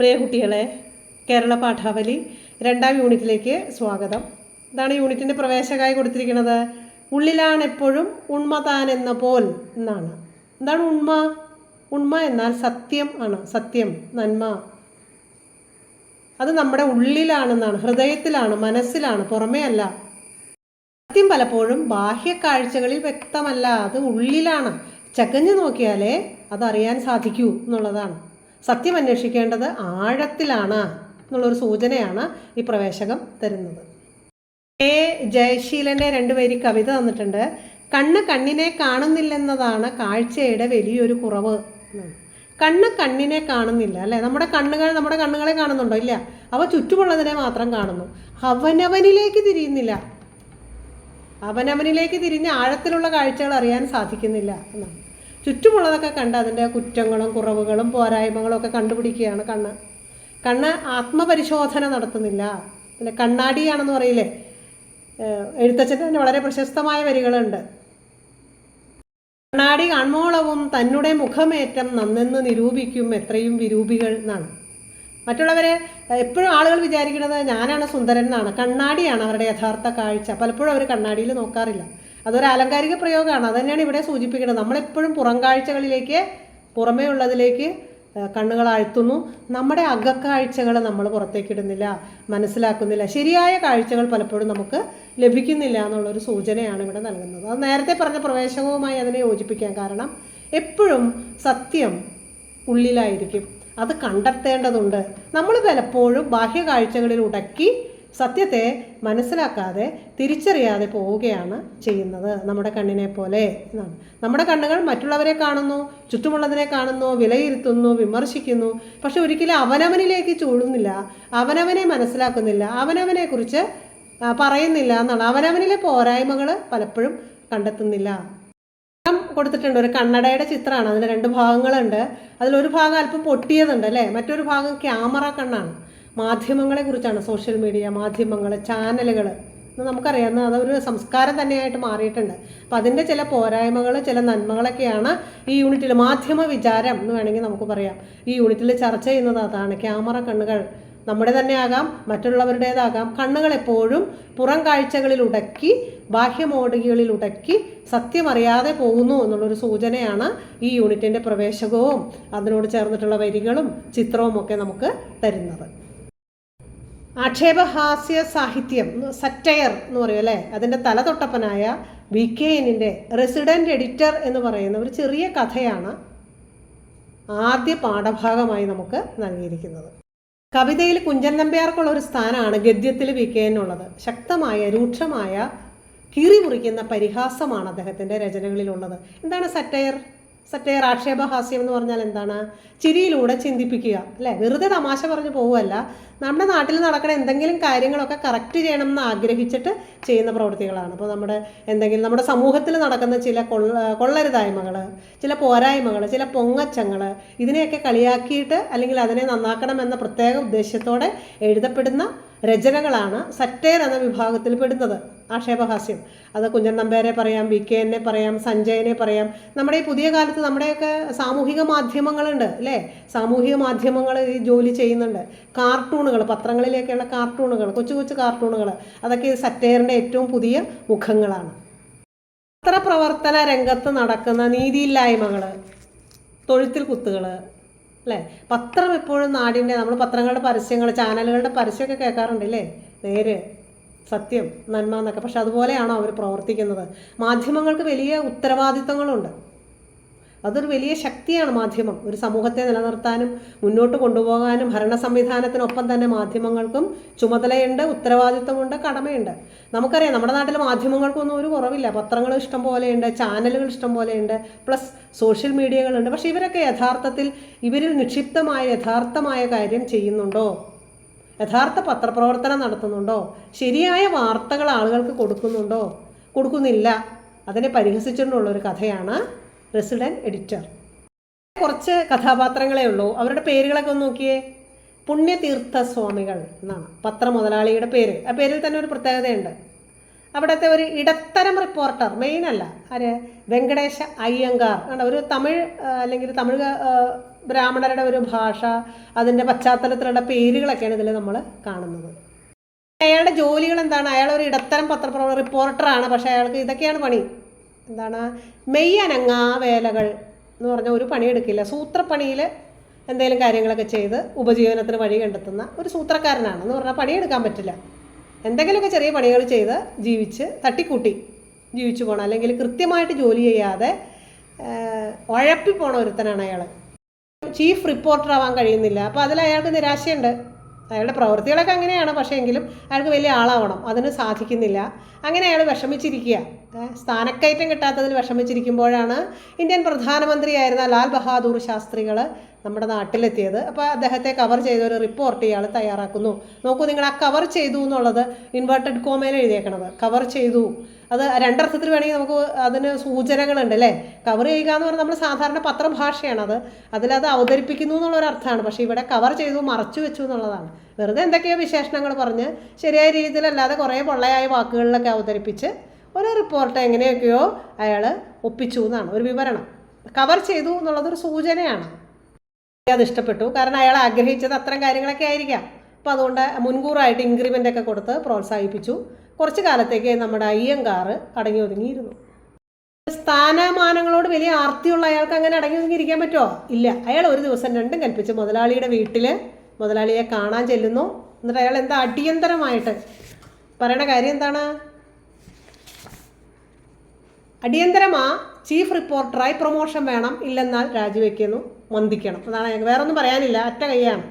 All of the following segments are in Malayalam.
പ്രിയ കുട്ടികളെ കേരള പാഠാവലി രണ്ടാം യൂണിറ്റിലേക്ക് സ്വാഗതം. ഇതാണ് യൂണിറ്റിന്റെ പ്രവേശകായി കൊടുത്തിരിക്കുന്നത്. ഉള്ളിലാണ് എപ്പോഴും ഉണ്മ താൻ എന്ന പോൽ എന്നാണ്. എന്താണ് ഉണ്മ? ഉണ്മ എന്നാൽ സത്യം ആണ്. സത്യം നന്മ. അത് നമ്മുടെ ഉള്ളിലാണെന്നാണ് ഹൃദയത്തിലാണ് മനസ്സിലാണ് പുറമേ അല്ല. സത്യം പലപ്പോഴും ബാഹ്യ കാഴ്ചകളിൽ വ്യക്തമല്ല. അത് ഉള്ളിലാണ്. ചകഞ്ഞു നോക്കിയാലേ അതറിയാൻ സാധിക്കൂ എന്നുള്ളതാണ്. സത്യം അന്വേഷിക്കേണ്ടത് ആഴത്തിലാണ് എന്നുള്ളൊരു സൂചനയാണ് ഈ പ്രവേശകം തരുന്നത്. എ. ജയശീലന്റെ രണ്ട് കവിത തന്നിട്ടുണ്ട്. കണ്ണ് കണ്ണിനെ കാണുന്നില്ലെന്നതാണ് കാഴ്ചയുടെ വലിയൊരു കുറവ് കണ്ണ് കണ്ണിനെ കാണുന്നില്ല അല്ലേ? നമ്മുടെ കണ്ണുകൾ നമ്മുടെ കണ്ണുകളെ കാണുന്നുണ്ടോ? ഇല്ല. അവ ചുറ്റുമുള്ളതിനെ മാത്രം കാണുന്നു. അവനവനിലേക്ക് തിരിയുന്നില്ല. അവനവനിലേക്ക് തിരിഞ്ഞ് ആഴത്തിലുള്ള കാഴ്ചകൾ അറിയാൻ സാധിക്കുന്നില്ല എന്നാണ്. ചുറ്റുമുള്ളതൊക്കെ കണ്ട് അതിന്റെ കുറ്റങ്ങളും കുറവുകളും പോരായ്മകളും ഒക്കെ കണ്ടുപിടിക്കുകയാണ് കണ്ണ്. കണ്ണ് ആത്മപരിശോധന നടത്തുന്നില്ല. പിന്നെ കണ്ണാടിയാണെന്ന് പറയില്ലേ? എഴുത്തച്ഛന്റെ തന്നെ വളരെ പ്രശസ്തമായ വരികളുണ്ട്. കണ്ണാടി കൺമോളവും തന്നെ മുഖമേറ്റം നന്നെന്ന് നിരൂപിക്കും എത്രയും വിരൂപികൾ എന്നാണ്. മറ്റുള്ളവരെ എപ്പോഴും ആളുകൾ വിചാരിക്കുന്നത് ഞാനാണ് സുന്ദരൻ എന്നാണ്. കണ്ണാടിയാണ് അവരുടെ യഥാർത്ഥ കാഴ്ച. പലപ്പോഴും അവർ കണ്ണാടിയിൽ നോക്കാറില്ല. അതൊരു ആലങ്കാരിക പ്രയോഗമാണ്. അത് തന്നെയാണ് ഇവിടെ സൂചിപ്പിക്കുന്നത്. നമ്മളെപ്പോഴും പുറം കാഴ്ചകളിലേക്ക് പുറമേ ഉള്ളതിലേക്ക് കണ്ണുകൾ ആഴ്ത്തുന്നു. നമ്മുടെ അകക്കാഴ്ചകൾ നമ്മൾ പുറത്തേക്കിടുന്നില്ല മനസ്സിലാക്കുന്നില്ല. ശരിയായ കാഴ്ചകൾ പലപ്പോഴും നമുക്ക് ലഭിക്കുന്നില്ല എന്നുള്ളൊരു സൂചനയാണ് ഇവിടെ നൽകുന്നത്. അത് നേരത്തെ പറഞ്ഞ പ്രവേശകവുമായി അതിനെ യോജിപ്പിക്കാം. കാരണം എപ്പോഴും സത്യം ഉള്ളിലായിരിക്കും. അത് കണ്ടെത്തേണ്ടതുണ്ട്. നമ്മൾ പലപ്പോഴും ബാഹ്യ കാഴ്ചകളിൽ ഉടക്കി സത്യത്തെ മനസ്സിലാക്കാതെ തിരിച്ചറിയാതെ പോവുകയാണ് ചെയ്യുന്നത് നമ്മുടെ കണ്ണിനെ പോലെ നമ്മുടെ കണ്ണുകൾ മറ്റുള്ളവരെ കാണുന്നു ചുറ്റുമുള്ളതിനെ കാണുന്നു വിലയിരുത്തുന്നു വിമർശിക്കുന്നു. പക്ഷെ ഒരിക്കലും അവനവനിലേക്ക് ചൂടുന്നില്ല അവനവനെ മനസ്സിലാക്കുന്നില്ല അവനവനെ കുറിച്ച് പറയുന്നില്ല എന്നാണ്. അവനവനിലെ പോരായ്മകൾ പലപ്പോഴും കണ്ടെത്തുന്നില്ല. കൊടുത്തിട്ടുണ്ട്. ഒരു കണ്ണടയുടെ ചിത്രമാണ്. അതിന് രണ്ട് ഭാഗങ്ങളുണ്ട്. അതിലൊരു ഭാഗം അല്പം പൊട്ടിയതുണ്ട് അല്ലേ? മറ്റൊരു ഭാഗം ക്യാമറ കണ്ണാണ്. മാധ്യമങ്ങളെ കുറിച്ചാണ് സോഷ്യൽ മീഡിയ മാധ്യമങ്ങൾ ചാനലുകൾ നമുക്കറിയാം. ഇന്ന് അതൊരു സംസ്കാരം തന്നെയായിട്ട് മാറിയിട്ടുണ്ട്. അപ്പം അതിന്റെ ചില പോരായ്മകൾ ചില നന്മകളൊക്കെയാണ് ഈ യൂണിറ്റിൽ മാധ്യമ വിചാരം എന്ന് വേണമെങ്കിൽ നമുക്ക് പറയാം. ഈ യൂണിറ്റിൽ ചർച്ച ചെയ്യുന്നത് അതാണ്. ക്യാമറ കണ്ണുകൾ നമ്മുടെ തന്നെ ആകാം മറ്റുള്ളവരുടേതാകാം. കണ്ണുകൾ എപ്പോഴും പുറം കാഴ്ചകളിൽ ഉടക്കി ബാഹ്യമോടുകളിൽ ഉടക്കി സത്യമറിയാതെ പോകുന്നു എന്നുള്ളൊരു സൂചനയാണ് ഈ യൂണിറ്റിന്റെ പ്രവേശകവും അതിനോട് ചേർന്നിട്ടുള്ള വരികളും ചിത്രവും ഒക്കെ നമുക്ക് തരുന്നത്. ആക്ഷേപഹാസ്യ സാഹിത്യം സറ്റയർ എന്ന് പറയും അല്ലേ? അതിന്റെ തലതൊട്ടപ്പനായ വി കെ എന്നിന്റെ റെസിഡന്റ് എഡിറ്റർ എന്ന് പറയുന്ന ഒരു ചെറിയ കഥയാണ് ആദ്യ പാഠഭാഗമായി നമുക്ക് നൽകിയിരിക്കുന്നത്. കവിതയിൽ കുഞ്ചൻ നമ്പ്യാർക്കുള്ള ഒരു സ്ഥാനമാണ് ഗദ്യത്തിൽ വി കെ എന്നുള്ളത്. ശക്തമായ രൂക്ഷമായ കീറി മുറിക്കുന്ന പരിഹാസമാണ് അദ്ദേഹത്തിന്റെ രചനകളിലുള്ളത്. എന്താണ് സറ്റയർ? സറ്റയർ ആക്ഷേപഹാസ്യം എന്ന് പറഞ്ഞാൽ എന്താണ്? ചിരിയിലൂടെ ചിന്തിപ്പിക്കുക അല്ലേ? വെറുതെ തമാശ പറഞ്ഞു പോവുമല്ല നമ്മുടെ നാട്ടിൽ നടക്കുന്ന എന്തെങ്കിലും കാര്യങ്ങളൊക്കെ കറക്റ്റ് ചെയ്യണം എന്ന് ആഗ്രഹിച്ചിട്ട് ചെയ്യുന്ന പ്രവൃത്തികളാണ്. അപ്പോൾ നമ്മുടെ എന്തെങ്കിലും നമ്മുടെ സമൂഹത്തിൽ നടക്കുന്ന ചില കൊള്ള കൊള്ളരുതായ്മകൾ ചില പോരായ്മകൾ ചില പൊങ്ങച്ചങ്ങൾ ഇതിനെയൊക്കെ കളിയാക്കിയിട്ട് അല്ലെങ്കിൽ അതിനെ നന്നാക്കണം എന്ന പ്രത്യേക ഉദ്ദേശ്യത്തോടെ എഴുതപ്പെടുന്ന രചനകളാണ് സറ്റയർ എന്ന വിഭാഗത്തിൽ പെടുന്നത്. ആക്ഷേപഹാസ്യം. അത് കുഞ്ഞൻ നമ്പ്യാരെ പറയാം വി കെ എന്നെ പറയാം സഞ്ജയനെ പറയാം. നമ്മുടെ ഈ പുതിയ കാലത്ത് നമ്മുടെയൊക്കെ സാമൂഹിക മാധ്യമങ്ങളുണ്ട് അല്ലേ? സാമൂഹിക മാധ്യമങ്ങൾ ഈ ജോലി ചെയ്യുന്നുണ്ട്. കാർട്ടൂണുകൾ പത്രങ്ങളിലേക്കുള്ള കാർട്ടൂണുകൾ കൊച്ചു കൊച്ചു കാർട്ടൂണുകൾ. അതൊക്കെ സറ്റയറിന്റെ ഏറ്റവും പുതിയ മുഖങ്ങളാണ്. പത്രപ്രവർത്തന രംഗത്ത് നടക്കുന്ന നീതിയില്ലായ്മകൾ തൊഴുത്തിൽ കുത്തുകൾ അല്ലേ? പത്രം എപ്പോഴും നാടിന്റെ നമ്മൾ പത്രങ്ങളുടെ പരസ്യങ്ങൾ ചാനലുകളുടെ പരസ്യമൊക്കെ കേൾക്കാറുണ്ട് അല്ലേ? നേര് സത്യം നന്മ എന്നൊക്കെ. പക്ഷെ അതുപോലെയാണോ അവർ പ്രവർത്തിക്കുന്നത്? മാധ്യമങ്ങൾക്ക് വലിയ ഉത്തരവാദിത്തങ്ങളുണ്ട്. അതൊരു വലിയ ശക്തിയാണ് മാധ്യമം. ഒരു സമൂഹത്തെ നിലനിർത്താനും മുന്നോട്ട് കൊണ്ടുപോകാനും ഭരണ സംവിധാനത്തിനൊപ്പം തന്നെ മാധ്യമങ്ങൾക്കും ചുമതലയുണ്ട് ഉത്തരവാദിത്തമുണ്ട് കടമയുണ്ട്. നമുക്കറിയാം നമ്മുടെ നാട്ടിൽ മാധ്യമങ്ങൾക്കൊന്നും ഒരു കുറവില്ല. പത്രങ്ങൾ ഇഷ്ടം പോലെയുണ്ട് ചാനലുകൾ ഇഷ്ടം പോലെയുണ്ട് പ്ലസ് സോഷ്യൽ മീഡിയകളുണ്ട്. പക്ഷേ ഇവരൊക്കെ യഥാർത്ഥത്തിൽ ഇവരിൽ നിക്ഷിപ്തമായ യഥാർത്ഥമായ കാര്യം ചെയ്യുന്നുണ്ടോ? യഥാർത്ഥ പത്രപ്രവർത്തനം നടത്തുന്നുണ്ടോ? ശരിയായ വാർത്തകൾ ആളുകൾക്ക് കൊടുക്കുന്നുണ്ടോ? കൊടുക്കുന്നില്ല. അതിനെ പരിഹസിച്ചുകൊണ്ടുള്ള ഒരു കഥയാണ് റെസിഡന്റ് എഡിറ്റർ. കുറച്ച് കഥാപാത്രങ്ങളേ ഉള്ളൂ. അവരുടെ പേരുകളൊക്കെ ഒന്ന് നോക്കിയേ. പുണ്യതീർത്ഥ സ്വാമികൾ എന്നാണ് പത്ര മുതലാളിയുടെ പേര്. ആ പേരിൽ തന്നെ ഒരു പ്രത്യേകതയുണ്ട്. അവിടുത്തെ ഒരു ഇടത്തരം റിപ്പോർട്ടർ മെയിൻ അല്ല. ആര്? വെങ്കടേശ അയ്യങ്കാർ. ആണ് ഒരു തമിഴ് അല്ലെങ്കിൽ തമിഴ് ബ്രാഹ്മണരുടെ ഒരു ഭാഷ അതിന്റെ പശ്ചാത്തലത്തിലുള്ള പേരുകളൊക്കെയാണ് ഇതിൽ നമ്മൾ കാണുന്നത്. അയാളുടെ ജോലികൾ എന്താണ്? അയാൾ ഒരു ഇടത്തരം പത്രപ്രവർത്തക റിപ്പോർട്ടറാണ് പക്ഷേ അയാൾക്ക് ഇതൊക്കെയാണ് പണി. എന്താണ്? മെയ് അനങ്ങാ വേലകൾ എന്ന് പറഞ്ഞ ഒരു പണിയെടുക്കില്ല സൂത്രപ്പണിയിൽ എന്തെങ്കിലും കാര്യങ്ങളൊക്കെ ചെയ്ത് ഉപജീവനത്തിന് വഴി കണ്ടെത്തുന്ന ഒരു സൂത്രക്കാരനാണ് എന്ന് പറഞ്ഞാൽ പണിയെടുക്കാൻ പറ്റില്ല. എന്തെങ്കിലുമൊക്കെ ചെറിയ പണികൾ ചെയ്ത് ജീവിച്ച് തട്ടിക്കൂട്ടി ജീവിച്ചു പോകണം അല്ലെങ്കിൽ കൃത്യമായിട്ട് ജോലി ചെയ്യാതെ ഉഴപ്പി പോണ ഒരുത്തനാണ് അയാൾ ചീഫ് റിപ്പോർട്ടർ ആവാൻ കഴിയുന്നില്ല. അപ്പോൾ അതിൽ അയാൾക്ക് നിരാശയുണ്ട്. അയാളുടെ പ്രവൃത്തികളൊക്കെ അങ്ങനെയാണ്. പക്ഷേ എങ്കിലും അയാൾക്ക് വലിയ ആളാവണം. അതിന് സാധിക്കുന്നില്ല. അങ്ങനെ അയാൾ വിഷമിച്ചിരിക്കുക. സ്ഥാനക്കയറ്റം കിട്ടാത്തതിൽ വിഷമിച്ചിരിക്കുമ്പോഴാണ് ഇന്ത്യൻ പ്രധാനമന്ത്രിയായിരുന്ന ലാൽ ബഹാദൂർ ശാസ്ത്രികൾ നമ്മുടെ നാട്ടിലെത്തിയത്. അപ്പോൾ അദ്ദേഹത്തെ കവർ ചെയ്ത ഒരു റിപ്പോർട്ട് ഇയാൾ തയ്യാറാക്കുന്നു. നോക്കൂ നിങ്ങൾ ആ കവർ ചെയ്തു എന്നുള്ളത് ഇൻവേർട്ടഡ് കോമയിൽ എഴുതിയേക്കണത്. കവർ ചെയ്തു. അത് രണ്ടർത്ഥത്തിൽ വേണമെങ്കിൽ നമുക്ക് അതിന് സൂചനകളുണ്ട് അല്ലേ? കവർ ചെയ്യുക എന്ന് പറഞ്ഞാൽ നമ്മൾ സാധാരണ പത്രഭാഷയാണത്. അതിലത് അവതരിപ്പിക്കുന്നു എന്നുള്ളൊരു അർത്ഥമാണ്. പക്ഷേ ഇവിടെ കവർ ചെയ്തു മറച്ചു വെച്ചു എന്നുള്ളതാണ്. വെറുതെ എന്തൊക്കെയോ വിശേഷണങ്ങൾ പറഞ്ഞ് ശരിയായ രീതിയിലല്ലാതെ കുറേ പൊള്ളയായ വാക്കുകളിലൊക്കെ അവതരിപ്പിച്ച് ഒരു റിപ്പോർട്ട് എങ്ങനെയൊക്കെയോ അയാൾ ഒപ്പിച്ചു എന്നാണ്. ഒരു വിവരണം. കവർ ചെയ്തു എന്നുള്ളതൊരു സൂചനയാണ്. അത് ഇഷ്ടപ്പെട്ടു. കാരണം അയാൾ ആഗ്രഹിച്ചത് അത്തരം കാര്യങ്ങളൊക്കെ ആയിരിക്കാം. അപ്പോൾ അതുകൊണ്ട് മുൻകൂറായിട്ട് ഇൻക്രിമെന്റ് ഒക്കെ കൊടുത്ത് പ്രോത്സാഹിപ്പിച്ചു. കുറച്ച് കാലത്തേക്ക് നമ്മുടെ അയ്യങ്കാർ അടങ്ങി ഒതുങ്ങിയിരുന്നു. സ്ഥാനമാനങ്ങളോട് വലിയ ആർത്തിയുള്ള അയാൾക്ക് അങ്ങനെ അടങ്ങി ഒതുങ്ങിയിരിക്കാൻ പറ്റുമോ ഇല്ല. അയാൾ ഒരു ദിവസം രണ്ടും കൽപ്പിച്ച് മുതലാളിയുടെ വീട്ടിൽ മുതലാളിയെ കാണാൻ ചെല്ലുന്നു. എന്നിട്ട് അയാൾ എന്താ അടിയന്തരമായിട്ട് പറയണ കാര്യം എന്താണ്? അടിയന്തരമാ ചീഫ് റിപ്പോർട്ടറായി പ്രൊമോഷൻ വേണം ഇല്ലെന്നാൽ രാജിവെക്കുന്നു. വന്ദിക്കണം അതാണ് വേറെ ഒന്നും പറയാനില്ല. അറ്റ കൈയാണ്.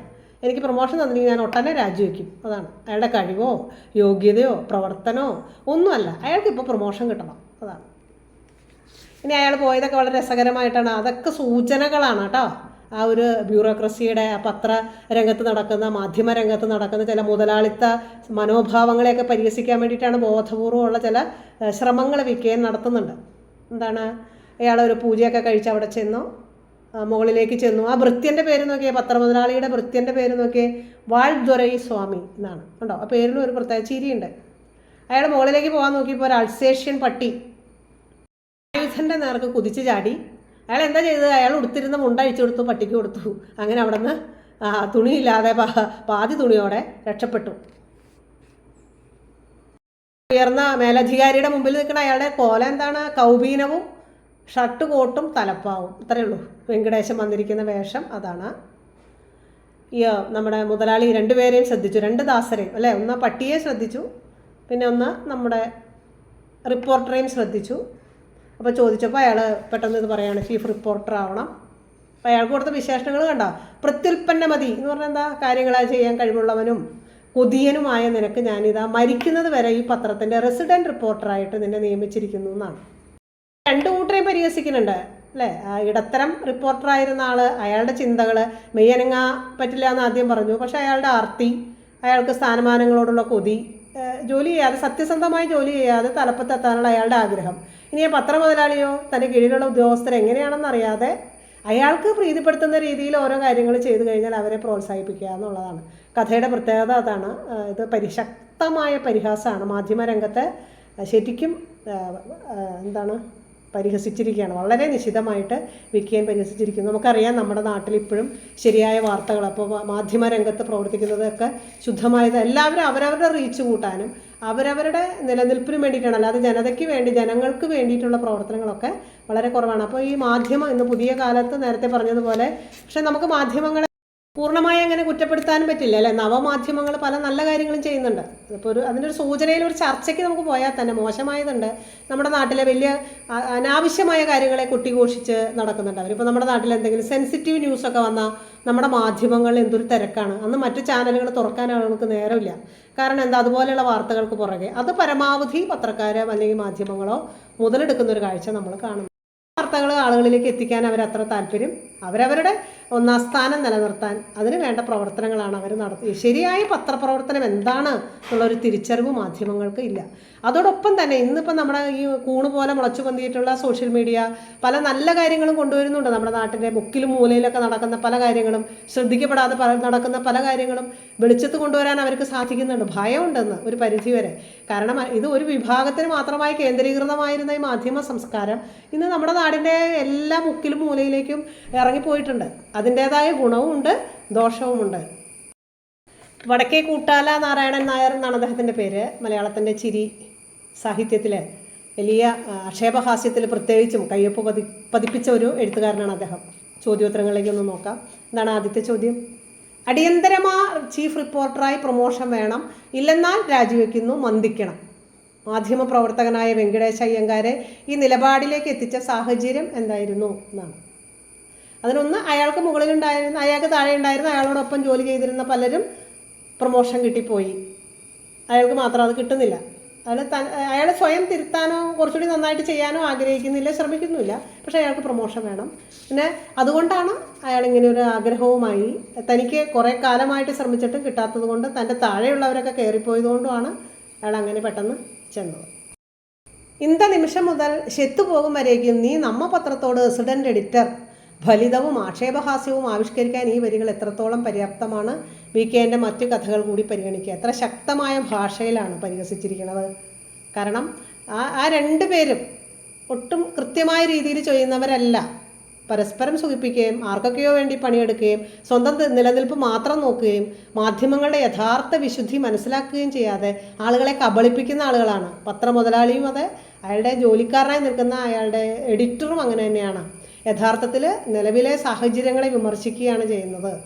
എനിക്ക് പ്രൊമോഷൻ തന്നില്ലെങ്കിൽ ഞാൻ ഒട്ടനെ രാജിവെക്കും. അതാണ്. അയാളുടെ കഴിവോ യോഗ്യതയോ പ്രവർത്തനമോ ഒന്നുമല്ല. അയാൾക്ക് ഇപ്പോൾ പ്രൊമോഷൻ കിട്ടണം. അതാണ്. ഇനി അയാൾ പോയതൊക്കെ വളരെ രസകരമായിട്ടാണ്. അതൊക്കെ സൂചനകളാണ് കേട്ടോ. ആ ഒരു ബ്യൂറോക്രസിയുടെ ആ പത്ര രംഗത്ത് നടക്കുന്ന മാധ്യമ രംഗത്ത് നടക്കുന്ന ചില മുതലാളിത്ത മനോഭാവങ്ങളെയൊക്കെ പരിഹസിക്കാൻ വേണ്ടിയിട്ടാണ് ബോധപൂർവമുള്ള ചില ശ്രമങ്ങൾ വിൽക്കുകയും നടത്തുന്നുണ്ട്. എന്താണ്? അയാൾ ഒരു പൂജയൊക്കെ കഴിച്ച് അവിടെ ചെന്നു. മുകളിലേക്ക് ചെന്നു. ആ ഭൃത്യന്റെ പേര് നോക്കിയേ പത്രമുതലാളിയുടെ ഭൃത്യന്റെ പേര് നോക്കിയേ വാൾദ്വരൈ സ്വാമി എന്നാണ്. കണ്ടോ? ആ പേരിലും ഒരു പ്രത്യേക ചിരിയുണ്ട്. അയാളുടെ മുകളിലേക്ക് പോകാൻ നോക്കിയപ്പോൾ ഒരു അൾസേഷ്യൻ പട്ടി. ആയുധന്റെ നേർക്ക് കുതിച്ചു ചാടി. അയാൾ എന്താ ചെയ്തത്? അയാൾ ഉടുത്തിരുന്ന മുണ്ട അഴിച്ചു കൊടുത്തു പട്ടിക്ക് കൊടുത്തു. അങ്ങനെ അവിടെ നിന്ന് തുണിയില്ലാതെ പാതി തുണിയോടെ രക്ഷപ്പെട്ടു. ഉയർന്ന മേലധികാരിയുടെ മുമ്പിൽ നിൽക്കുന്ന അയാളുടെ കോല എന്താണ്? കൗബീനവും ഷർട്ട് കോട്ടും തലപ്പാവും. ഇത്രയേ ഉള്ളൂ. വെങ്കടേശൻ വന്നിരിക്കുന്ന വേഷം അതാണ്. ഈ നമ്മുടെ മുതലാളി രണ്ടുപേരെയും ശ്രദ്ധിച്ചു. രണ്ട് ദാസരെയും അല്ലേ? ഒന്ന് പട്ടിയെ ശ്രദ്ധിച്ചു പിന്നെ ഒന്ന് നമ്മുടെ റിപ്പോർട്ടറെയും ശ്രദ്ധിച്ചു. അപ്പോൾ ചോദിച്ചപ്പോൾ അയാൾ പെട്ടെന്ന് ഇത് പറയുകയാണ് ചീഫ് റിപ്പോർട്ടർ ആവണം. അപ്പോൾ അയാൾക്ക് കൊടുത്ത വിശേഷണങ്ങൾ കണ്ടോ? പ്രത്യുൽപ്പന്നമതി എന്ന് പറഞ്ഞാൽ എന്താ? കാര്യങ്ങൾ ചെയ്യാൻ കഴിവുള്ളവനും കൊതിയനുമായ നിനക്ക് ഞാനിതാ മരിക്കുന്നത് വരെ ഈ പത്രത്തിന്റെ റെസിഡന്റ് റിപ്പോർട്ടറായിട്ട് നിന്നെ നിയമിച്ചിരിക്കുന്നു എന്നാണ്. രണ്ടു കൂട്ടരെയും പരിഹസിക്കുന്നുണ്ട് അല്ലേ? ഇടത്തരം റിപ്പോർട്ടറായിരുന്ന ആൾ അയാളുടെ ചിന്തകൾ മെയ്യനങ്ങ പറ്റില്ല എന്ന് ആദ്യം പറഞ്ഞു. പക്ഷെ അയാളുടെ ആർത്തി അയാൾക്ക് സ്ഥാനമാനങ്ങളോടുള്ള കൊതി ജോലി ചെയ്യാതെ സത്യസന്ധമായി ജോലി ചെയ്യാതെ തലപ്പത്തെത്താനുള്ള അയാളുടെ ആഗ്രഹം. ഇനി ആ പത്ര മുതലാളിയോ തന്റെ കീഴിലുള്ള ഉദ്യോഗസ്ഥർ എങ്ങനെയാണെന്ന് അറിയാതെ അയാൾക്ക് പ്രീതിപ്പെടുത്തുന്ന രീതിയിൽ ഓരോ കാര്യങ്ങൾ ചെയ്തു കഴിഞ്ഞാൽ അവരെ പ്രോത്സാഹിപ്പിക്കുക എന്നുള്ളതാണ്. കഥയുടെ പ്രത്യേകത അതാണ്. ഇത് പരിശക്തമായ പരിഹാസമാണ്. മാധ്യമരംഗത്ത് ശരിക്കും എന്താണ് പരിഹസിച്ചിരിക്കുകയാണ്. വളരെ നിശിതമായിട്ട് വിക്കിയൻ പരിഹസിച്ചിരിക്കുന്നു. നമുക്കറിയാം നമ്മുടെ നാട്ടിൽ ഇപ്പോഴും ശരിയായ വാർത്തകൾ അപ്പോൾ മാധ്യമ രംഗത്ത് പ്രവർത്തിക്കുന്നതൊക്കെ ശുദ്ധമായത് എല്ലാവരും അവരവരുടെ റീച്ച് കൂട്ടാനും അവരവരുടെ നിലനിൽപ്പിനും വേണ്ടിയിട്ടാണ്. അല്ലാതെ ജനതയ്ക്ക് വേണ്ടി ജനങ്ങൾക്ക് വേണ്ടിയിട്ടുള്ള പ്രവർത്തനങ്ങളൊക്കെ വളരെ കുറവാണ്. അപ്പോൾ ഈ മാധ്യമം ഇന്ന് പുതിയ കാലത്ത് നേരത്തെ പറഞ്ഞതുപോലെ പക്ഷേ നമുക്ക് മാധ്യമങ്ങളെ പൂർണമായി അങ്ങനെ കുറ്റപ്പെടുത്താനും പറ്റില്ല അല്ലേ? നവമാധ്യമങ്ങൾ പല നല്ല കാര്യങ്ങളും ചെയ്യുന്നുണ്ട്. ഇപ്പോൾ ഒരു അതിനൊരു സൂചനയിൽ ഒരു ചർച്ചയ്ക്ക് നമുക്ക് പോയാൽ തന്നെ മോശമായതുണ്ട്. നമ്മുടെ നാട്ടിലെ വലിയ അനാവശ്യമായ കാര്യങ്ങളെ കുട്ടിഘോഷിച്ച് നടക്കുന്നുണ്ട് അവരിപ്പോൾ നമ്മുടെ നാട്ടിൽ എന്തെങ്കിലും സെൻസിറ്റീവ് ന്യൂസൊക്കെ വന്നാൽ നമ്മുടെ മാധ്യമങ്ങൾ എന്തൊരു തിരക്കാണ്. അന്ന് മറ്റു ചാനലുകൾ തുറക്കാൻ നേരമില്ല. കാരണം എന്താ? അതുപോലെയുള്ള വാർത്തകൾക്ക് പുറകെ. അത് പരമാവധി പത്രക്കാരോ അല്ലെങ്കിൽ മാധ്യമങ്ങളോ മുതലെടുക്കുന്ന ഒരു കാഴ്ച നമ്മൾ കാണുന്നു. വാർത്തകൾ ആളുകളിലേക്ക് എത്തിക്കാൻ അവർ അത്ര താല്പര്യം അവരവരുടെ ഒന്നാം സ്ഥാനം നിലനിർത്താൻ അതിന് വേണ്ട പ്രവർത്തനങ്ങളാണ് അവർ നടത്തുന്നത് ശരിയായ പത്രപ്രവർത്തനം എന്താണ് എന്നുള്ളൊരു തിരിച്ചറിവ് മാധ്യമങ്ങൾക്ക് ഇല്ല. അതോടൊപ്പം തന്നെ ഇന്നിപ്പോൾ നമ്മുടെ ഈ കൂണ് പോലെ മുളച്ചു പൊന്തിയിട്ടുള്ള സോഷ്യൽ മീഡിയ പല നല്ല കാര്യങ്ങളും കൊണ്ടുവരുന്നുണ്ട്. നമ്മുടെ നാട്ടിന്റെ മുക്കിലും മൂലയിലൊക്കെ നടക്കുന്ന പല കാര്യങ്ങളും ശ്രദ്ധിക്കപ്പെടാതെ പല നടക്കുന്ന പല കാര്യങ്ങളും വെളിച്ചത്ത് കൊണ്ടുവരാൻ അവർക്ക് സാധിക്കുന്നുണ്ട്. ഭയമുണ്ടെന്ന് ഒരു പരിധിവരെ. കാരണം ഇത് ഒരു വിഭാഗത്തിന് മാത്രമായി കേന്ദ്രീകൃതമായിരുന്ന ഈ മാധ്യമ സംസ്കാരം ഇന്ന് നമ്മുടെ നാടിന്റെ എല്ലാ മുക്കിലും മൂലയിലേക്കും ഇറങ്ങിപ്പോയിട്ടുണ്ട്. അതിന്റേതായ ഗുണവും ഉണ്ട് ദോഷവുമുണ്ട് വടക്കേ കൂട്ടാല നാരായണൻ നായർ എന്നാണ് അദ്ദേഹത്തിന്റെ പേര്. മലയാളത്തിന്റെ ചിരി സാഹിത്യത്തിൽ വലിയ ആക്ഷേപഹാസ്യത്തിൽ പ്രത്യേകിച്ചും കയ്യൊപ്പ് പതി പതിപ്പിച്ച ഒരു എഴുത്തുകാരനാണ് അദ്ദേഹം. ചോദ്യോത്തരങ്ങളിലേക്ക് ഒന്ന് നോക്കാം. എന്താണ് ആദ്യത്തെ ചോദ്യം? അടിയന്തരമാ ചീഫ് റിപ്പോർട്ടറായി പ്രൊമോഷൻ വേണം ഇല്ലെന്നാൽ രാജിവെക്കുന്നു മന്ദിക്കണം. മാധ്യമപ്രവർത്തകനായ വെങ്കടേശ അയ്യങ്കാരെ ഈ നിലപാടിലേക്ക് എത്തിച്ച സാഹചര്യം എന്തായിരുന്നു? എന്നാണ്. അതിനൊന്ന് അയാൾക്ക് മുകളിലുണ്ടായിരുന്ന അയാൾക്ക് താഴെ ഉണ്ടായിരുന്ന അയാളോടൊപ്പം ജോലി ചെയ്തിരുന്ന പലരും പ്രൊമോഷൻ കിട്ടിപ്പോയി. അയാൾക്ക് മാത്രം അത് കിട്ടുന്നില്ല. അയാൾ ത അയാൾ സ്വയം തിരുത്താനോ കുറച്ചുകൂടി നന്നായിട്ട് ചെയ്യാനോ ആഗ്രഹിക്കുന്നില്ല ശ്രമിക്കുന്നില്ല പക്ഷേ അയാൾക്ക് പ്രൊമോഷൻ വേണം. പിന്നെ അതുകൊണ്ടാണ് അയാൾ ഇങ്ങനെ ഒരു ആഗ്രഹവുമായി തനിക്ക് കുറേ കാലമായിട്ട് ശ്രമിച്ചിട്ടും കിട്ടാത്തത് കൊണ്ട് തന്റെ താഴെയുള്ളവരൊക്കെ കയറിപ്പോയതുകൊണ്ടുമാണ് അയാൾ അങ്ങനെ പെട്ടെന്ന് ചെന്നത്. ഇന്ത നിമിഷം മുതൽ ശെത്തുപോകും വരേക്കും. നീ നമ്മ പത്രത്തോട് റെസിഡന്റ് എഡിറ്റർ ഫലിതവും ആക്ഷേപഹാസ്യവും ആവിഷ്കരിക്കാൻ ഈ വരികൾ എത്രത്തോളം പര്യാപ്തമാണ്? വി കെന്റെ മറ്റു കഥകൾ കൂടി പരിഗണിക്കുക. എത്ര ശക്തമായ ഭാഷയിലാണ് പരിഹസിച്ചിരിക്കുന്നത്. കാരണം ആ ആ രണ്ട് പേരും ഒട്ടും കൃത്യമായ രീതിയിൽ ചെയ്യുന്നവരല്ല. പരസ്പരം സുഖിപ്പിക്കുകയും ആർക്കൊക്കെയോ വേണ്ടി പണിയെടുക്കുകയും സ്വന്തം നിലനിൽപ്പ് മാത്രം നോക്കുകയും മാധ്യമങ്ങളുടെ യഥാർത്ഥ വിശുദ്ധി മനസ്സിലാക്കുകയും ചെയ്യാതെ ആളുകളെ കബളിപ്പിക്കുന്ന ആളുകളാണ്. പത്രമുതലാളിയും അതെ അയാളുടെ ജോലിക്കാരനായി നിൽക്കുന്ന അയാളുടെ എഡിറ്ററും അങ്ങനെ തന്നെയാണ്. യഥാർത്ഥത്തിൽ നിലവിലെ സാഹചര്യങ്ങളെ വിമർശിക്കുകയാണ് ചെയ്യുന്നത്.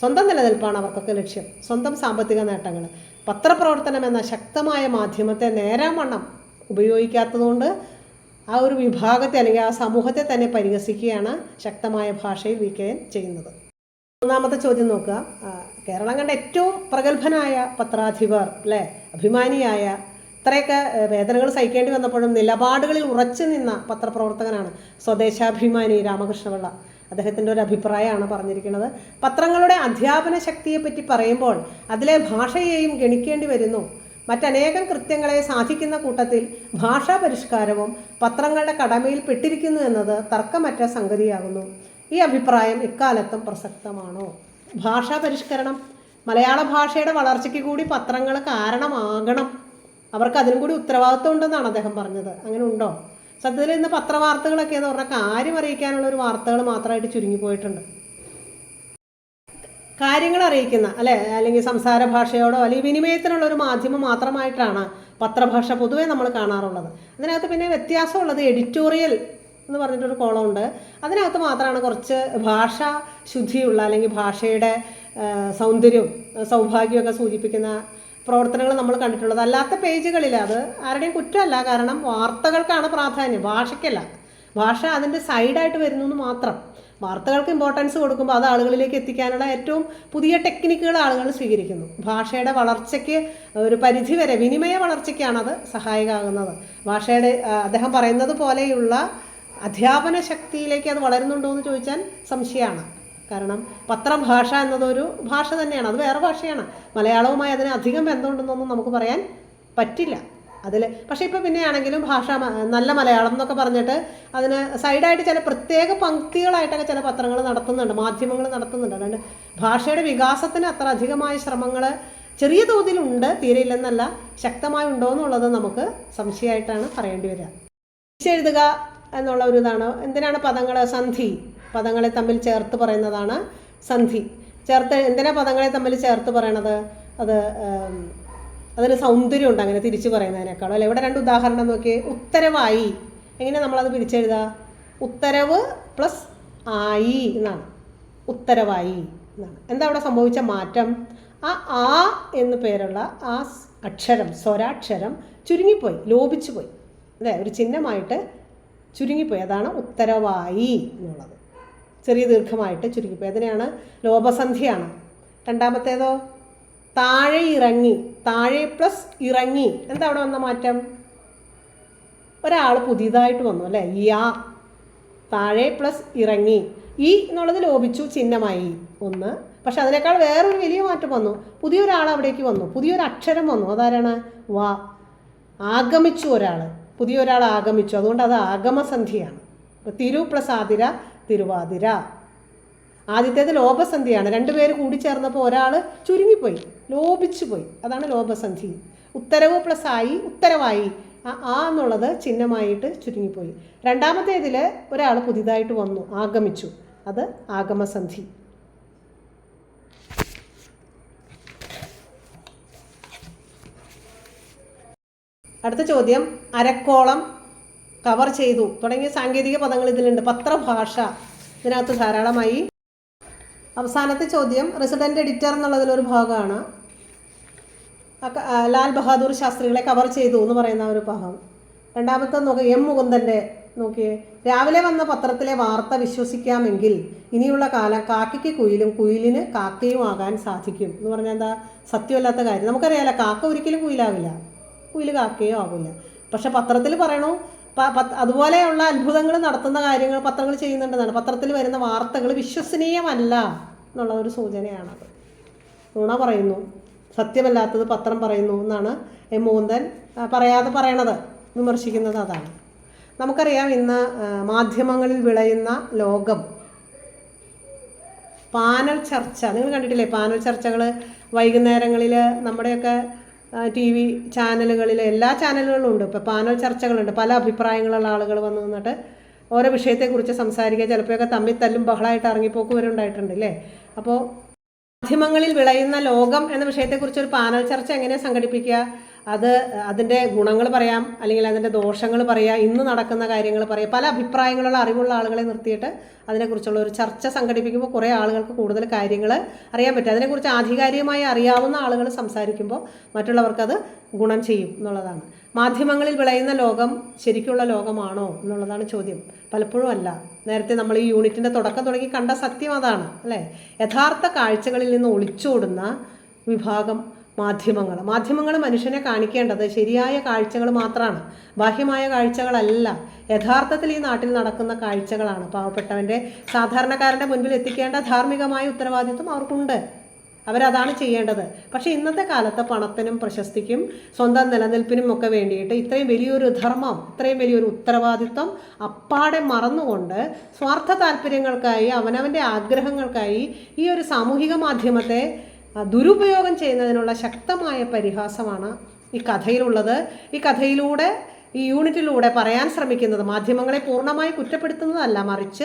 സ്വന്തം നിലനിൽപ്പാണ് അവർക്കൊക്കെ ലക്ഷ്യം. സ്വന്തം സാമ്പത്തിക നേട്ടങ്ങൾ. പത്രപ്രവർത്തനം എന്ന ശക്തമായ മാധ്യമത്തെ നേരാവണ്ണം ഉപയോഗിക്കാത്തതുകൊണ്ട് ആ ഒരു വിഭാഗത്തെ അല്ലെങ്കിൽ ആ സമൂഹത്തെ തന്നെ പരിഹസിക്കുകയാണ് ശക്തമായ ഭാഷയിൽ വി കെ ചെയ്യുന്നത്. മൂന്നാമത്തെ ചോദ്യം നോക്കുക. കേരളം കണ്ട ഏറ്റവും പ്രഗത്ഭനായ പത്രാധിപർ അല്ലേ? അഭിമാനിയായ ഇത്രയൊക്കെ വേദനകൾ സഹിക്കേണ്ടി വന്നപ്പോഴും നിലപാടുകളിൽ ഉറച്ചു നിന്ന പത്രപ്രവർത്തകനാണ് സ്വദേശാഭിമാനി രാമകൃഷ്ണപിള്ള. അദ്ദേഹത്തിന്റെ ഒരു അഭിപ്രായമാണ് പറഞ്ഞിരിക്കുന്നത്. പത്രങ്ങളുടെ അധ്യാപന ശക്തിയെപ്പറ്റി പറയുമ്പോൾ അതിലെ ഭാഷയെയും ഗണിക്കേണ്ടി വരുന്നു. മറ്റനേകം കൃത്യങ്ങളെ സാധിക്കുന്ന കൂട്ടത്തിൽ ഭാഷാ പരിഷ്കാരവും പത്രങ്ങളുടെ കടമയിൽ പെട്ടിരിക്കുന്നു എന്നത് തർക്കമറ്റ സംഗതിയാകുന്നു. ഈ അഭിപ്രായം ഇക്കാലത്തും പ്രസക്തമാണോ? ഭാഷാ പരിഷ്കരണം മലയാള ഭാഷയുടെ വളർച്ചയ്ക്ക് കൂടി പത്രങ്ങൾ കാരണമാകണം. അവർക്ക് അതിനും കൂടി ഉത്തരവാദിത്വം ഉണ്ടെന്നാണ് അദ്ദേഹം പറഞ്ഞത്. അങ്ങനെ ഉണ്ടോ സത്യത്തിൽ ഇന്ന് പത്രവാർത്തകളൊക്കെ എന്ന് പറഞ്ഞാൽ കാര്യം അറിയിക്കാനുള്ള ഒരു വാർത്തകൾ മാത്രമായിട്ട് ചുരുങ്ങിപ്പോയിട്ടുണ്ട് കാര്യങ്ങൾ അറിയിക്കുന്ന അല്ലെ? അല്ലെങ്കിൽ സംസാര ഭാഷയോടോ അല്ലെങ്കിൽ വിനിമയത്തിനുള്ള ഒരു മാധ്യമം മാത്രമായിട്ടാണ് പത്രഭാഷ പൊതുവേ നമ്മൾ കാണാറുള്ളത്. അതിനകത്ത് പിന്നെ വ്യത്യാസമുള്ളത് എഡിറ്റോറിയൽ എന്ന് പറഞ്ഞിട്ടൊരു ഉണ്ട്. അതിനകത്ത് മാത്രമാണ് കുറച്ച് ഭാഷ ശുദ്ധിയുള്ള അല്ലെങ്കിൽ ഭാഷയുടെ സൗന്ദര്യവും സൗഭാഗ്യമൊക്കെ സൂചിപ്പിക്കുന്ന പ്രവർത്തനങ്ങൾ നമ്മൾ കണ്ടിട്ടുള്ളത്. അല്ലാത്ത പേജുകളിൽ അത് ആരുടെയും കുറ്റമല്ല. കാരണം വാർത്തകൾക്കാണ് പ്രാധാന്യം. ഭാഷയ്ക്കല്ല. ഭാഷ അതിന്റെ സൈഡായിട്ട് വരുന്നു എന്ന് മാത്രം. വാർത്തകൾക്ക് ഇമ്പോർട്ടൻസ് കൊടുക്കുമ്പോൾ അത് ആളുകളിലേക്ക് എത്തിക്കാനുള്ള ഏറ്റവും പുതിയ ടെക്നിക്കുകൾ ആളുകൾ സ്വീകരിക്കുന്നു. ഭാഷയുടെ വളർച്ചയ്ക്ക് ഒരു പരിധി വരെ വിനിമയ വളർച്ചയ്ക്കാണ് അത് സഹായകമാകുന്നത്. ഭാഷയുടെ അദ്ദേഹം പറയുന്നത് പോലെയുള്ള അധ്യാപന ശക്തിയിലേക്ക് അത് വളരുന്നുണ്ടോ എന്ന് ചോദിച്ചാൽ സംശയമാണ്. കാരണം പത്രഭാഷ എന്നതൊരു ഭാഷ തന്നെയാണ്. അത് വേറെ ഭാഷയാണ്. മലയാളവുമായി അതിന് അധികം ബന്ധമുണ്ടെന്നൊന്നും നമുക്ക് പറയാൻ പറ്റില്ല. അതിൽ പക്ഷേ ഇപ്പോൾ പിന്നെയാണെങ്കിലും ഭാഷ നല്ല മലയാളം എന്നൊക്കെ പറഞ്ഞിട്ട് അതിന് സൈഡായിട്ട് ചില പ്രത്യേക പങ്ക്തികളായിട്ടൊക്കെ ചില പത്രങ്ങൾ നടത്തുന്നുണ്ട് മാധ്യമങ്ങൾ നടത്തുന്നുണ്ട്. അതുകൊണ്ട് ഭാഷയുടെ വികാസത്തിന് അത്ര അധികമായ ശ്രമങ്ങൾ ചെറിയ തോതിലുണ്ട് തീരെയില്ലെന്നല്ല ശക്തമായി ഉണ്ടോ എന്നുള്ളത് നമുക്ക് സംശയമായിട്ടാണ് പറയേണ്ടി വരിക. എഴുതുക എന്നുള്ള ഒരു ഇതാണ്. എന്തിനാണ് പദങ്ങൾ സന്ധി. പദങ്ങളെ തമ്മിൽ ചേർത്ത് പറയുന്നതാണ് സന്ധി. ചേർത്ത് എന്തിനാ പദങ്ങളെ തമ്മിൽ ചേർത്ത് പറയണത്? അത് അതിന് സൗന്ദര്യമുണ്ട് അങ്ങനെ തിരിച്ചു പറയുന്നതിനേക്കാളും. അല്ലെ? ഇവിടെ രണ്ട് ഉദാഹരണം നോക്കി ഉത്തരവായി. എങ്ങനെ നമ്മളത് പിരിച്ചെഴുതുക ഉത്തരവ് പ്ലസ് ആയി എന്നാണ്. ഉത്തരവായി എന്നാണ്. എന്താ അവിടെ സംഭവിച്ച മാറ്റം? ആ ആ എന്ന് പേരുള്ള ആ അക്ഷരം സ്വരാക്ഷരം ചുരുങ്ങിപ്പോയി ലോപിച്ചു പോയി അതെ ഒരു ചിഹ്നമായിട്ട് ചുരുങ്ങിപ്പോയി. അതാണ് ഉത്തരവായി എന്നുള്ളത്. ചെറിയ ദീർഘമായിട്ട് ചുരുക്കിപ്പോയി അതിനെയാണ് ലോപസന്ധിയാണ്. രണ്ടാമത്തേതോ? താഴെ ഇറങ്ങി താഴെ പ്ലസ് ഇറങ്ങി. എന്താ അവിടെ വന്ന മാറ്റം? ഒരാൾ പുതിയതായിട്ട് വന്നു അല്ലേ? യാ. താഴെ പ്ലസ് ഇറങ്ങി. ഈ എന്നുള്ളത് ലോപിച്ചു ചിഹ്നമായി. ഒന്ന്. പക്ഷെ അതിനേക്കാൾ വേറൊരു വലിയ മാറ്റം വന്നു. പുതിയൊരാൾ അവിടേക്ക് വന്നു. പുതിയൊരു അക്ഷരം വന്നു. അതാരാണ്? വാ. ആഗമിച്ചു ഒരാൾ. പുതിയൊരാൾ ആഗമിച്ചു. അതുകൊണ്ട് അത് ആഗമസന്ധിയാണ്. തിരു പ്ലസ് ആതിര തിരുവാതിര. ആദ്യത്തേത് ലോപസന്ധിയാണ്. രണ്ടുപേര് കൂടി ചേർന്നപ്പോൾ ഒരാൾ ചുരുങ്ങിപ്പോയി. ലോപിച്ചു പോയി അതാണ് ലോപസന്ധി. ഉത്തരവ് പ്ലസ് ആയി ഉത്തരവായി. ആ എന്നുള്ളത് ചിഹ്നമായിട്ട് ചുരുങ്ങിപ്പോയി. രണ്ടാമത്തേതിൽ ഒരാൾ പുതിയതായിട്ട് വന്നു ആഗമിച്ചു. അത് ആഗമസന്ധി. അടുത്ത ചോദ്യം. അരക്കോളം കവർ ചെയ്തു. തുടങ്ങിയ സാങ്കേതിക പദങ്ങൾ ഇതിലുണ്ട്. പത്രഭാഷ. ഇതിനകത്ത് ധാരാളമായി. അവസാനത്തെ ചോദ്യം റെസിഡന്റ് എഡിറ്റർ എന്നുള്ളതിലൊരു ഭാഗമാണ്. ലാൽ ബഹാദൂർ ശാസ്ത്രികളെ കവർ ചെയ്തു എന്ന് പറയുന്ന ഒരു ഭാഗം. രണ്ടാമത്തെ നോക്കി എം മുകുന്ദന്റെ നോക്കിയേ. രാവിലെ വന്ന പത്രത്തിലെ വാർത്ത വിശ്വസിക്കാമെങ്കിൽ ഇനിയുള്ള കാലം കാക്കയ്ക്ക് കുയിലും കുയിലിന് കാക്കയും ആകാൻ സാധിക്കും. എന്ന് പറഞ്ഞാൽ എന്താ? സത്യമല്ലാത്ത കാര്യം. നമുക്കറിയാലോ കാക്ക ഒരിക്കലും കുയിലാവില്ല. കുയിൽ കാക്കയോ ആവില്ല. പക്ഷെ പത്രത്തിൽ പറയണു അതുപോലെയുള്ള അത്ഭുതങ്ങൾ നടത്തുന്ന കാര്യങ്ങൾ പത്രങ്ങൾ ചെയ്യുന്നുണ്ടെന്നാണ്. പത്രത്തിൽ വരുന്ന വാർത്തകൾ വിശ്വസനീയമല്ല എന്നുള്ള ഒരു സൂചനയാണത്. നുണ പറയുന്നു. സത്യമല്ലാത്തത് പത്രം പറയുന്നു എന്നാണ് എം മുകുന്ദൻ പറയാതെ പറയണത് വിമർശിക്കുന്നത് അതാണ്. നമുക്കറിയാം ഇന്ന് മാധ്യമങ്ങളിൽ വിളയുന്ന ലോകം. പാനൽ ചർച്ച. നിങ്ങൾ കണ്ടിട്ടില്ലേ? പാനൽ ചർച്ചകൾ വൈകുന്നേരങ്ങളിൽ നമ്മുടെയൊക്കെ ടി വി ചാനലുകളിൽ എല്ലാ ചാനലുകളിലും ഉണ്ട്. ഇപ്പോൾ പാനൽ ചർച്ചകളുണ്ട്. പല അഭിപ്രായങ്ങളുള്ള ആളുകൾ വന്നു നിന്നിട്ട് ഓരോ വിഷയത്തെക്കുറിച്ച് സംസാരിക്കുക. ചിലപ്പോഴൊക്കെ തമ്മിൽ തല്ലും ബഹളമായിട്ട് ഇറങ്ങിപ്പോക്ക് വരെ ഉണ്ടായിട്ടുണ്ട് അല്ലേ അപ്പോൾ മാധ്യമങ്ങളിൽ വിളയുന്ന ലോകം എന്ന വിഷയത്തെക്കുറിച്ച് ഒരു പാനൽ ചർച്ച എങ്ങനെ സംഘടിപ്പിക്കുക? അത് അതിന്റെ ഗുണങ്ങൾ പറയാം അല്ലെങ്കിൽ അതിന്റെ ദോഷങ്ങൾ പറയാം ഇന്ന് നടക്കുന്ന കാര്യങ്ങൾ പറയാം. പല അഭിപ്രായങ്ങളുള്ള അറിവുള്ള ആളുകളെ നിർത്തിയിട്ട് അതിനെക്കുറിച്ചുള്ള ഒരു ചർച്ച സംഘടിപ്പിക്കുമ്പോൾ കുറേ ആളുകൾക്ക് കൂടുതൽ കാര്യങ്ങൾ അറിയാൻ പറ്റും. അതിനെക്കുറിച്ച് ആധികാരികമായി അറിയാവുന്ന ആളുകൾ സംസാരിക്കുമ്പോൾ മറ്റുള്ളവർക്കത് ഗുണം ചെയ്യും എന്നുള്ളതാണ്. മാധ്യമങ്ങളിൽ വിളയുന്ന ലോകം ശരിക്കുള്ള ലോകമാണോ എന്നുള്ളതാണ് ചോദ്യം. പലപ്പോഴും അല്ല. നേരത്തെ നമ്മൾ ഈ യൂണിറ്റിന്റെ തുടക്കം തുടങ്ങി കണ്ട സത്യം അതാണ് അല്ലേ? യഥാർത്ഥ കാഴ്ചകളിൽ നിന്ന് ഒളിച്ചോടുന്ന വിഭാഗം മാധ്യമങ്ങൾ മാധ്യമങ്ങൾ മനുഷ്യനെ കാണിക്കേണ്ടത് ശരിയായ കാഴ്ചകൾ മാത്രമാണ് ബാഹ്യമായ കാഴ്ചകളല്ല. യഥാർത്ഥത്തിൽ ഈ നാട്ടിൽ നടക്കുന്ന കാഴ്ചകളാണ് പാവപ്പെട്ടവന്റെ സാധാരണക്കാരന്റെ മുൻപിൽ എത്തിക്കേണ്ട ധാർമ്മികമായ ഉത്തരവാദിത്വം അവർക്കുണ്ട്. അവരതാണ് ചെയ്യേണ്ടത്. പക്ഷേ ഇന്നത്തെ കാലത്ത് പണത്തിനും പ്രശസ്തിക്കും സ്വന്തം നിലനിൽപ്പിനും ഒക്കെ വേണ്ടിയിട്ട് ഇത്രയും വലിയൊരു ധർമ്മം ഇത്രയും വലിയൊരു ഉത്തരവാദിത്വം അപ്പാടെ മറന്നുകൊണ്ട് സ്വാർത്ഥ താല്പര്യങ്ങൾക്കായി അവനവന്റെ ആഗ്രഹങ്ങൾക്കായി ഈ ഒരു സാമൂഹിക മാധ്യമത്തെ ദുരുപയോഗം ചെയ്യുന്നതിനുള്ള ശക്തമായ പരിഹാസമാണ് ഈ കഥയിലുള്ളത്. ഈ കഥയിലൂടെ ഈ യൂണിറ്റിലൂടെ പറയാൻ ശ്രമിക്കുന്നത് മാധ്യമങ്ങളെ പൂർണമായി കുറ്റപ്പെടുത്തുന്നതല്ല മറിച്ച്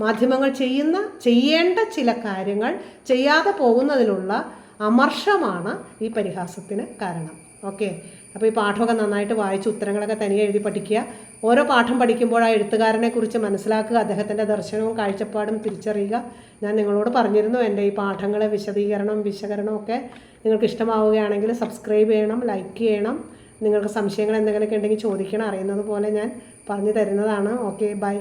മാധ്യമങ്ങൾ ചെയ്യുന്ന ചെയ്യേണ്ട ചില കാര്യങ്ങൾ ചെയ്യാതെ പോകുന്നതിലുള്ള അമർഷമാണ് ഈ പരിഹാസത്തിന് കാരണം. ഓക്കെ. അപ്പോൾ ഈ പാഠമൊക്കെ നന്നായിട്ട് വായിച്ച് ഉത്തരങ്ങളൊക്കെ തനിയെ എഴുതി പഠിക്കുക. ഓരോ പാഠം പഠിക്കുമ്പോൾ ആ എഴുത്തുകാരനെ കുറിച്ച് മനസ്സിലാക്കുക അദ്ദേഹത്തിന്റെ ദർശനവും കാഴ്ചപ്പാടും തിരിച്ചറിയുക. ഞാൻ നിങ്ങളോട് പറഞ്ഞിരുന്നു എന്റെ ഈ പാഠങ്ങളെ വിശദീകരണം വിശകലനം ഒക്കെ നിങ്ങൾക്ക് ഇഷ്ടമാവുകയാണെങ്കിൽ സബ്സ്ക്രൈബ് ചെയ്യണം ലൈക്ക് ചെയ്യണം. നിങ്ങൾക്ക് സംശയങ്ങൾ എന്തെങ്കിലുമൊക്കെ ഉണ്ടെങ്കിൽ ചോദിക്കണം അറിയുന്നത് പോലെ ഞാൻ പറഞ്ഞു തരുന്നതാണ്. Okay bye